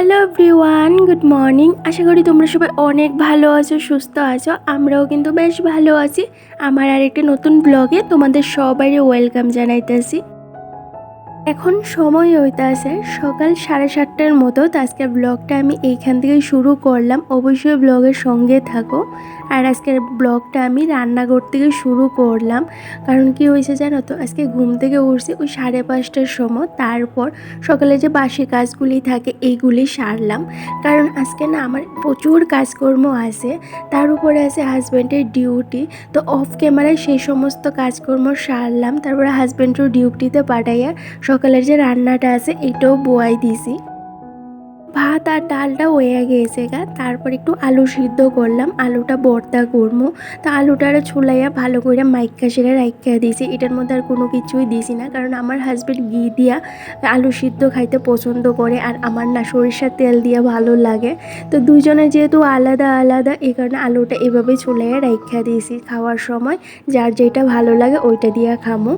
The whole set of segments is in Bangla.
হ্যালো এভরিওয়ান গুড মর্নিং আশা করি তোমরা সবাই অনেক ভালো আছো, সুস্থ আছো। আমরাও কিন্তু বেশ ভালো আছি। আমার আর একটি নতুন ব্লগে তোমাদের সবাই ওয়েলকাম জানাইতেছি। এখন সময় হইতে আছে। সকাল সাড়ে সাতটার মতো তো আজকের ব্লগটা আমি এইখান থেকে শুরু করলাম। অবশ্যই ব্লগের সঙ্গে থাকো। আর আজকের ব্লগটা আমি রান্নাঘর থেকে শুরু করলাম। কারণ কি হয়েছে জানো তো? আজকে ঘুম থেকে উঠছি ওই সাড়ে পাঁচটার সময়। তারপর সকালে যে বাসি কাজগুলি থাকে, এইগুলি সারলাম। কারণ আজকে না আমার প্রচুর কাজকর্ম আছে। তার উপরে আছে হাজব্যান্ডের ডিউটি তো অফ ক্যামেরায় সেই সমস্ত কাজকর্ম সারলাম। তারপরে হাজব্যান্ডের ডিউটিতে পাঠাইয়া সকালের যে রান্নাটা আছে এটাও বোয়াই দিছি ভাত আর ডালটা হয়ে গিয়েছে গা। তারপর একটু আলু সিদ্ধ করলাম। আলুটা ভর্তা করব তো আলুটারে ছুলাইয়া ভালো করে মাইকা সেরে রাইখা দিয়েছি এটার মধ্যে আর কোনো কিছুই দিছি না। কারণ আমার হাজব্যান্ড ঘি দিয়া আলু সিদ্ধ খাইতে পছন্দ করে আর আমার না সরিষার তেল দিয়ে ভালো লাগে। তো দুজনের যেহেতু আলাদা আলাদা, এই কারণে আলুটা এভাবে ছুলাইয়া রাইখা দিয়েছি খাওয়ার সময়। যার যেটা ভালো লাগে ওইটা দিয়া খামো।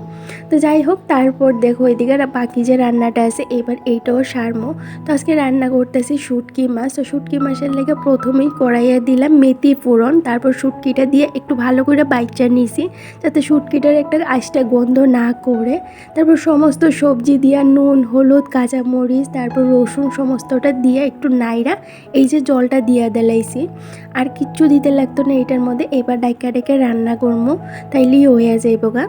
তো যাই হোক, তারপর দেখো এদিকে বাকি যে রান্নাটা আছে, এবার এইটাও সারমো। তো আজকে রান্না করতেছি শুটকি মাছ। তো শুটকি মাছের লেগে প্রথমেই কড়াইয়ে দিলাম মেথি ফোড়ন, তারপর শুটকিটা দিয়ে একটু ভালো করে বাইচা নিছি, যাতে শুটকিটার একটা আইসটা গন্ধ না করে। তারপর সমস্ত সবজি দিয়া নুন, হলুদ, কাঁচামরিচ, তারপর রসুন সমস্তটা দিয়ে একটু নাইরা এই যে জলটা দিয়া দিলাইছি। আর কিচ্ছু দিতে লাগতো না এটার মধ্যে, এবার ডাইকা ডেকে রান্না করব তাইলেই হয়ে যাইব গা।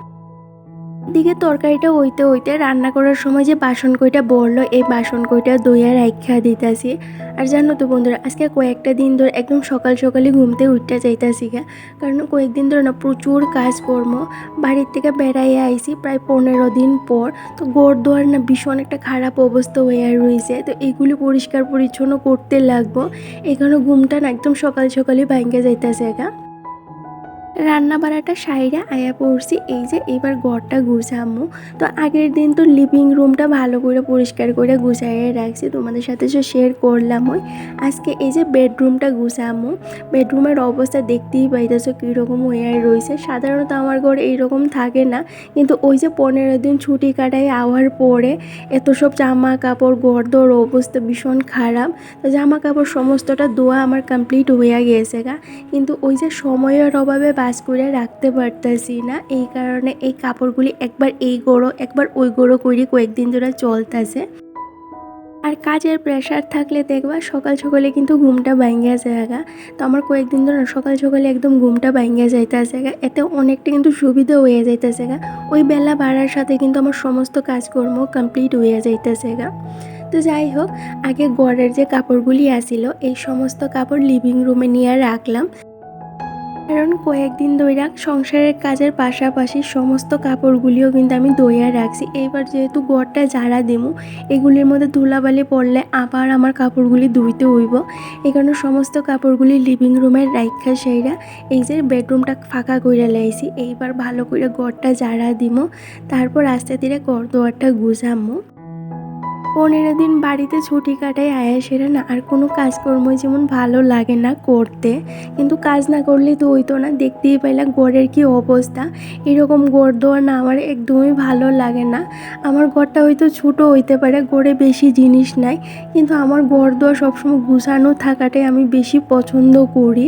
দিকে তরকারিটা হইতে হইতে রান্না করার সময় যে বাসন কইটা বলল এই বাসন কইটা দইয়া রাখা দিতেছি। আর জানো তো বন্ধুরা, আজকে কয়েকটা দিন ধরে একদম সকাল সকালে ঘুমতে উঠতে যাইতাছি গা। কারণ কয়েকদিন ধরে না প্রচুর কাজকর্ম। বাড়ির থেকে বেড়াইয়া আইছি প্রায় পনেরো দিন পর। তো গোড় দোয়ার না ভীষণ একটা খারাপ অবস্থা হয়ে রয়েছে তো এগুলি পরিষ্কার পরিচ্ছন্ন করতে লাগবো। এখানে ঘুমটা না একদম সকাল সকালে ভাঙ্গে যাইতেছে গা। রান্না বাড়াটা সাইরা, আয়া পড়ছি। এই যে, এবার ঘরটা গুছামো। তো আগের দিন তো লিভিং রুমটা ভালো করে পরিষ্কার করে গুছাইয়ে রাখছি। তোমাদের সাথে যে শেয়ার করলাম ওই। আজকে এই যে বেডরুমটা গুছামো। বেডরুমের অবস্থা দেখতেই পাইতেছো কীরকম হয়ে রয়েছে। সাধারণত আমার ঘরে এইরকম থাকে না। কিন্তু ওই যে পনেরো দিন ছুটি কাটাই আওয়ার পরে এত সব জামা কাপড় গর্দর অবস্থা ভীষণ খারাপ। তো জামা কাপড় সমস্তটা দোয়া আমার কমপ্লিট হয়ে গিয়েছে গা। কিন্তু ওই যে সময়ের অভাবে বাস করে রাখতে পারতেছি না। এই কারণে এই কাপড়গুলি একবার এই গড়ো একবার ওই গড়ো করে কয়েকদিন ধরে চলতেছে। আর কাজের প্রেশার থাকলে দেখবা সকাল সকালে কিন্তু ঘুমটা ভাঙ্গা জায়গা তো আমার কয়েকদিন ধরে সকাল সকালে একদম ঘুমটা ভাঙ্গা যাইতেছে গা। এতে অনেকটা কিন্তু সুবিধা হয়ে যাইতেছে গা। ওই বেলা বাড়ার সাথে কিন্তু আমার সমস্ত কাজকর্ম কমপ্লিট হয়ে যাইতেছে গা। তো যাই হোক, আগে গড়ের যে কাপড়গুলি আসিল এই সমস্ত কাপড় লিভিং রুমে নিয়ে রাখলাম। কারণ কয়েকদিন দইরা সংসারের কাজের পাশাপাশি সমস্ত কাপড়গুলিও কিন্তু আমি দইয়া রাখছি। এইবার যেহেতু গড়টা যারা দিমু, এগুলির মধ্যে ধুলাবালি পড়লে আবার আমার কাপড়গুলি ধুইতে হইব। এই কারণে সমস্ত কাপড়গুলি লিভিং রুমের রাইখা সেইরা এই যে বেডরুমটা ফাঁকা করে লাইছি। এইবার ভালো করে গড়টা যারা দিমু, তারপর আস্তে ধীরে গড় দোয়ারটা গুছামো। পনেরো দিন বাড়িতে ছুটি কাটায় আয়া সেরে না, আর কোনো কাজকর্ম যেমন ভালো লাগে না করতে। কিন্তু কাজ না করলে তো হইতো না, দেখতেই পাইলাম গড়ের কি অবস্থা। এরকম গড় দেওয়া না আমার একদমই ভালো লাগে না। আমার ঘরটা হয়তো ছোটো হইতে পারে গড়ে বেশি জিনিস নাই, কিন্তু আমার গড় দেওয়া সবসময় গুছানো থাকাটাই আমি বেশি পছন্দ করি।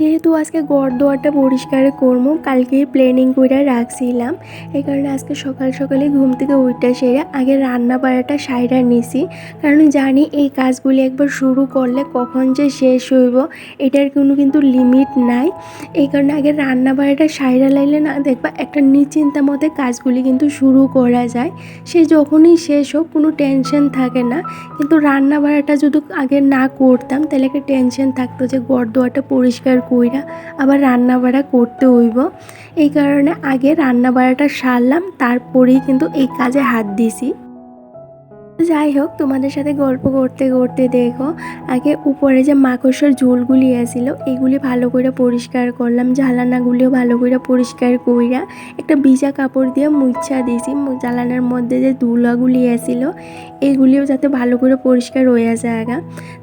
যেহেতু আজকে গড় দোয়ারটা পরিষ্কার করব, কালকে প্ল্যানিং করে রাখছিলাম। এই কারণে আজকে সকাল সকালে ঘুম থেকে উঠতে সেরে আগে রান্না বাড়াটা সাইরা নিছি। কারণ জানি এই কাজগুলি একবার শুরু করলে কখন যে শেষ হইব, এটার কোনো কিন্তু লিমিট নাই। এই কারণে আগে রান্না বাড়াটা সাইরা লাইলে না দেখবা একটা নিশ্চিন্তা মতে কাজগুলি কিন্তু শুরু করা যায়। সে যখনই শেষ হোক, কোনো টেনশন থাকে না। কিন্তু রান্না বাড়াটা যদি আগে না করতাম, তাহলে একটা টেনশন থাকতো যে গড় দোয়ারটা পরিষ্কার কইরা আবার রান্না বাড়া করতে হইব। এই কারণে আগে রান্না বাড়াটা সারলাম, তারপরেই কিন্তু এই কাজে হাত দিছি। যাই হোক, তোমাদের সাথে গল্প করতে করতে দেখো, আগে উপরে যে মাকড়সার ঝোলগুলি আছিল, এগুলি ভালো করে পরিষ্কার করলাম, জ্বালানাগুলিও ভালো করে পরিষ্কার কইরা একটা ভিজা কাপড় দিয়ে মুছা দিয়েছি জ্বালানার মধ্যে যে ধুলাগুলি আছিল, এগুলিও যাতে ভালো করে পরিষ্কার হয়ে জায়গা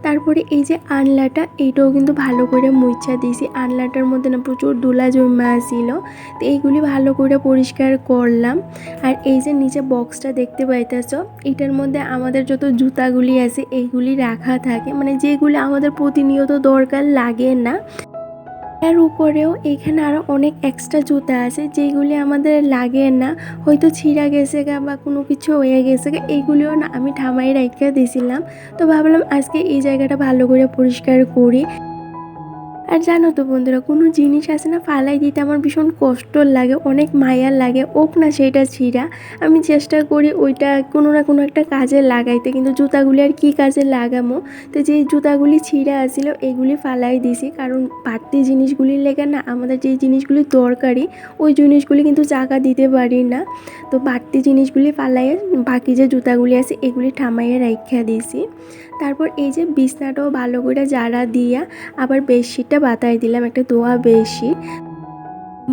তারপরে এই যে আনলাটা, এইটাও কিন্তু ভালো করে মুছা দিয়েছি আনলাটার মধ্যে না প্রচুর ধুলা জমা আছিল, তো এইগুলি ভালো করে পরিষ্কার করলাম। আর এই যে নিচে বক্সটা দেখতে পাইতেছ, এটার মধ্যে আমাদের যত জুতাগুলি আছে, এইগুলি রাখা থাকে। মানে যেগুলি আমাদের প্রতিনিয়ত দরকার লাগে না। এর উপরেও এখানে আরও অনেক এক্সট্রা জুতা আছে, যেগুলি আমাদের লাগে না। হয়তো ছিঁড়া গেছে গা বা কোনো কিছু হয়ে গেছে গা এইগুলিও না আমি ঠামাই রাখা দিয়েছিলাম তো ভাবলাম আজকে এই জায়গাটা ভালো করে পরিষ্কার করি। আর জানো তো বন্ধুরা, কোনো জিনিস আছে না, ফালাই দিতে আমার ভীষণ কষ্ট লাগে, অনেক মায়ার লাগে ওক না সেটা ছিঁড়া। আমি চেষ্টা করি ওইটা কোনো না কোনো একটা কাজে লাগাইতে, কিন্তু জুতাগুলি আর কি কাজে লাগামো? তো যে জুতাগুলি ছিঁড়া আছিল, এগুলি ফালাই দিছি, কারণ বাড়তি জিনিসগুলি লেগে না, আমাদের যেই জিনিসগুলি দরকারি, ওই জিনিসগুলি কিন্তু জায়গা দিতে পারি না। তো বাড়তি জিনিসগুলি ফালাইয়ে বাকি যে জুতাগুলি আছে, এগুলি ঠামাইয়ে রাখা দিছি। তারপর এই যে বিছনাটাও ভালো করে জারা দিয়া আবার বেডশিটটা বাতাই দিলাম, একটা দোয়া বেডশিট।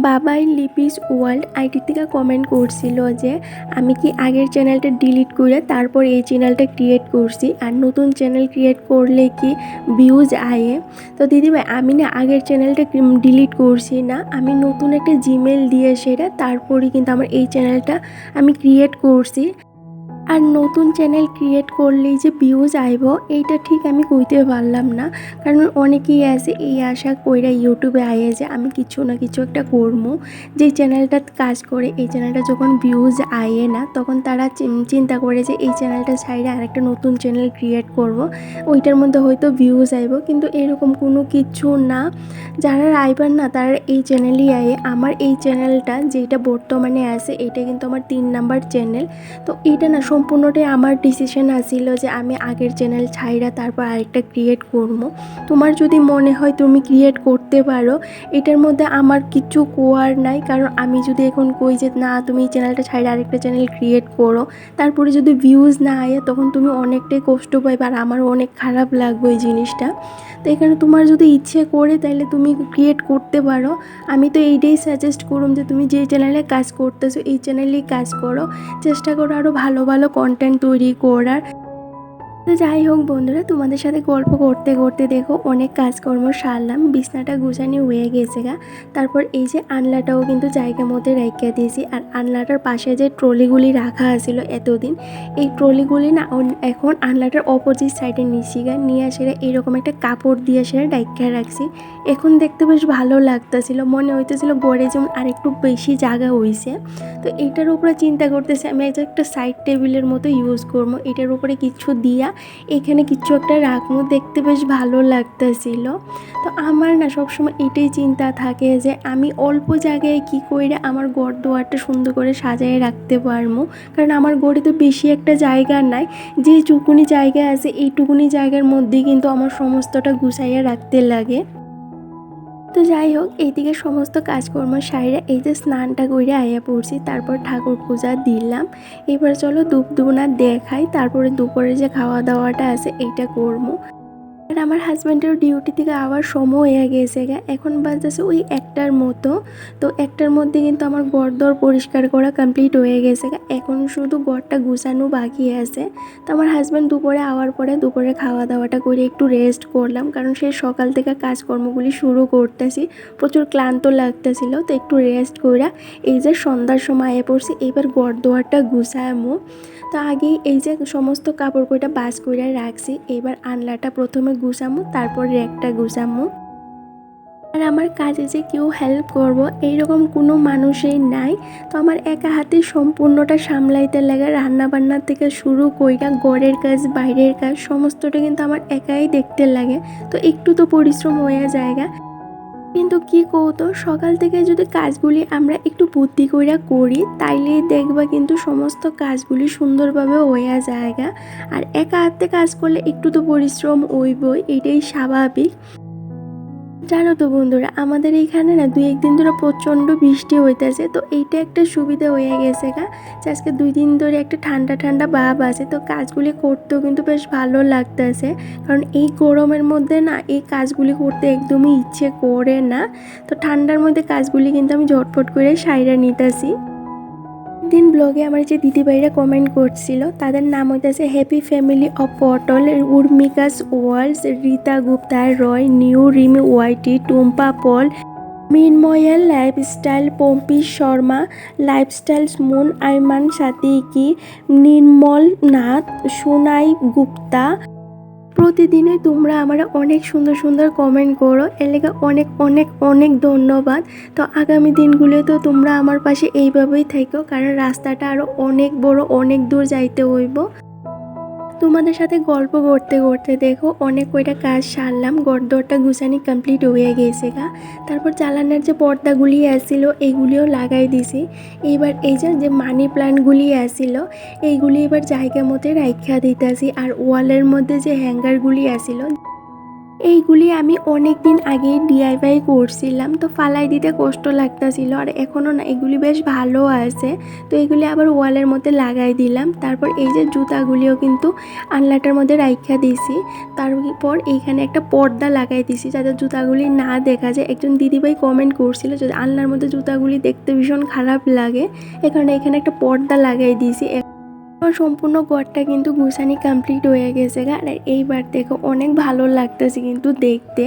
বাবাই লিপিস ওয়ার্ল্ড আইটি থেকে কমেন্ট করছিল যে, আমি কি আগের চ্যানেলটা ডিলিট করে তারপর এই চ্যানেলটা ক্রিয়েট করছি? আর নতুন চ্যানেল ক্রিয়েট করলে কি ভিউজ আয়ে? তো দিদিভাই আমি না আগের চ্যানেলটা ডিলিট করছি না, আমি নতুন একটা জিমেল দিয়ে সেটা তারপরে কিন্তু আমার এই চ্যানেলটা আমি ক্রিয়েট করছি। আর নতুন চ্যানেল ক্রিয়েট করলেই যে ভিউজ আইব, এইটা ঠিক আমি কইতে পারলাম না। কারণ অনেকেই আছে, এই আশা কইরা ইউটিউবে আয়ে যে আমি কিছু না কিছু একটা করব যে চ্যানেলটা কাজ করে, এই চ্যানেলটা যখন ভিউজ আয়ে না, তখন তারা চিন্তা করে যে এই চ্যানেলটা ছাইড়ে আরেকটা নতুন চ্যানেল ক্রিয়েট করব। ওইটার মধ্যে হয়তো ভিউজ আইব, কিন্তু এরকম কোনো কিছু না। যারা আইবার না, তারা এই চ্যানেলই আয়ে আমার এই চ্যানেলটা যেটা বর্তমানে আছে এটা কিন্তু আমার তিন নাম্বার চ্যানেল তো এটা না সম্পূর্ণটাই আমার ডিসিশন আসছিল যে আমি আগের চ্যানেল ছাইরা তারপর আরেকটা ক্রিয়েট করব। তোমার যদি মনে হয় তুমি ক্রিয়েট করতে পারো, এটার মধ্যে আমার কিছু কোয়ার নাই। কারণ আমি যদি এখন কই যে না, তুমি চ্যানেলটা ছাইরা আরেকটা চ্যানেল ক্রিয়েট করো, তারপরে যদি ভিউজ না আয় তখন তুমি অনেকটাই কষ্ট পাইবে আর আমারও অনেক খারাপ লাগবে ওই জিনিসটা। তো এখানে তোমার যদি ইচ্ছে করে তাহলে তুমি ক্রিয়েট করতে পারো। আমি তো এইটাই সাজেস্ট করুম যে তুমি যে চ্যানেলে কাজ করতেছো, এই চ্যানেলেই কাজ করো। চেষ্টা করো আরও ভালো ভালো কন্টেন্ট তৈরি করার তো যাই হোক বন্ধুরা, তোমাদের সাথে গল্প করতে করতে দেখো অনেক কাজকর্ম সারলাম, বিছনাটা গুছানি হয়ে গেছে গা। তারপর এই যে আনলাটাও কিন্তু জায়গা মধ্যে রেখে দিয়েছি, আর আনলাটার পাশে যে ট্রলিগুলি রাখা আছিল এতদিন, এই ট্রলিগুলি না এখন আনলাটার অপোজিট সাইডে নিছি গা, নিয়ে সেটা এরকম একটা কাপড় দিয়ে সেটা ডাইকা রাখছি। এখন দেখতে বেশ ভালো লাগতেছিল, মনে হইতেছিল গড়ে যেমন আরেকটু বেশি জায়গা হইছে। তো এটার উপরে চিন্তা করতেছি, আমি একটা সাইড টেবিলের মতো ইউজ করব, এটার উপরে কিছু দিয়া এখানে কিছু একটা রাখব দেখতে বেশ ভালো লাগতেছিল। তো আমার না সবসময় এটাই চিন্তা থাকে যে আমি অল্প জায়গায় কি করে আমার ঘর দোয়ারটা সুন্দর করে সাজিয়ে রাখতে পারব কারণ আমার গড়ে তো বেশি একটা জায়গা নাই, যে টুকুনি জায়গা আছে এইটুকুনি জায়গার মধ্যেই কিন্তু আমার সমস্তটা গুছাইয়া রাখতে লাগে। তো যাই হোক, এইদিকে সমস্ত কাজকর্ম সারিরা এই যে স্নানটা করে আইয়া পড়ছি, তারপর ঠাকুর পূজা দিলাম। এবার চলো দুপ দুনা দেখাই, তারপরে দুপুরে যে খাওয়া দাওয়াটা আছে, এইটা করব আর আমার হাজব্যান্ডের ডিউটি থেকে আবার সময় হয়ে গেছে এখন বাজতেছে ওই একটার মতো। তো একটার মধ্যে কিন্তু আমার দর পরিষ্কার করা কমপ্লিট হয়ে গেছে এখন শুধু ঘরটা গুছানো বাকি আছে। তো আমার হাজব্যান্ড দুপুরে আওয়ার পরে দুপুরে খাওয়া দাওয়াটা করে একটু রেস্ট করলাম। কারণ সেই সকাল থেকে কাজকর্মগুলি শুরু করতেছি। প্রচুর ক্লান্ত লাগতেছিল। তো একটু রেস্ট কইরা এই যে সন্ধ্যার সময় আয়ে পড়ছি, এবার দোয়ারটা গুছামো। তো আগেই এই যে সমস্ত কাপড় কইটা বাস কইরা রাখছি। এবার আনলাটা প্রথমে গুছামো, তারপর একটা গুছামো। আর আমার কাজে যে কেউ হেল্প করব, এইরকম কোনো মানুষই নাই। তো আমার একা হাতে সম্পূর্ণটা সামলাইতে লাগে, রান্নাবান্না থেকে শুরু কইরা ঘরের কাজ, বাইরের কাজ, সমস্তটা কিন্তু আমার একাই দেখতে লাগে। তো একটু তো পরিশ্রম হয়ে জায়গা কিন্তু কি কৌতো, সকাল থেকে যদি কাজগুলি আমরা একটু বুদ্ধি কইরা করি তাইলে দেখবা কিন্তু সমস্ত কাজগুলি সুন্দরভাবে হইয়া জায়গা আর একা হাতে কাজ করলে একটু তো পরিশ্রম হইবই, এটাই স্বাভাবিক। জানো তো বন্ধুরা, আমাদের এইখানে না দুই একদিন ধরে প্রচণ্ড বৃষ্টি হইতেছে, তো এইটা একটা সুবিধা হয়ে গেছে গা। যে আজকে দুই দিন ধরে একটা ঠান্ডা ঠান্ডা ভাব আছে, তো কাজগুলি করতেও কিন্তু বেশ ভালো লাগতেছে। কারণ এই গরমের মধ্যে না এই কাজগুলি করতে একদমই ইচ্ছে করে না, তো ঠান্ডার মধ্যে কাজগুলি কিন্তু আমি ঝটফট করে সাইরা নিতেছি। দিন ব্লগে আমার যে দিদিভাইরা কমেন্ট করছিল, তাদের নাম হইতেছে হ্যাপি ফ্যামিলি অফ পটল উর্মিকাস ওয়ার্লস রীতা গুপ্তা রয় নিউ রিমি ওয়াইটি Tumpa Paul মিনময়ের lifestyle Pompi Sharma lifestyle moon Aiman Satiki Nirmal Nath Sonai Gupta প্রতিদিনই তোমরা আমার অনেক সুন্দর সুন্দর কমেন্ট করো। এর লেগে অনেক অনেক অনেক ধন্যবাদ। তো আগামী দিনগুলো তো তোমরা আমার পাশে এইভাবেই থাকো, কারণ রাস্তাটা আরও অনেক বড়, অনেক দূর যাইতে হইব। তোমাদের সাথে গল্প করতে করতে দেখো, অনেক কয়টা কাজ সারলাম গড়দরটা গুছানি কমপ্লিট হয়ে গেছে গা। তারপর চালানার যে পর্দাগুলি আসছিল এইগুলিও লাগাই দিছি। এইবার এই যে যে মানি প্ল্যান্টগুলি আসছিল এইগুলি এবার জায়গা মতো রাইখা দিতেছি। আর ওয়ালের মধ্যে যে হ্যাঙ্গারগুলি আসছিল এইগুলি আমি অনেক দিন আগে ডিআইওয়াই করছিলাম, তো ফালাই দিতে কষ্ট লাগতেছিল আর এখনও না, এগুলি বেশ ভালো আছে। তো এগুলি আবার ওয়ালের মধ্যে লাগাই দিলাম, তারপর এই যে জুতাগুলিও কিন্তু আনলাটার মধ্যে রাইখা দিছি। তারপর এইখানে একটা পর্দা লাগাই দিছি যাতে জুতাগুলি না দেখা যায়। একজন দিদিভাই কমেন্ট করছিল যদি আনলার মধ্যে জুতাগুলি দেখতে ভীষণ খারাপ লাগে, এখানে এখানে একটা পর্দা লাগাই দিয়েছি আমার সম্পূর্ণ ঘরটা কিন্তু গুছানি কমপ্লিট হয়ে গেছে আর এইবার দেখো, অনেক ভালো লাগতেছে কিন্তু দেখতে।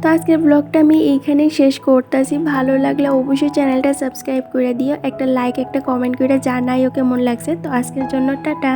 তো আজকের ব্লগটা আমি এইখানেই শেষ করতেছি। ভালো লাগলে অবশ্যই চ্যানেলটা সাবস্ক্রাইব করে দিও। একটা লাইক একটা কমেন্ট করে জানাইও কেমন লাগছে। তো আজকের জন্য টাটা।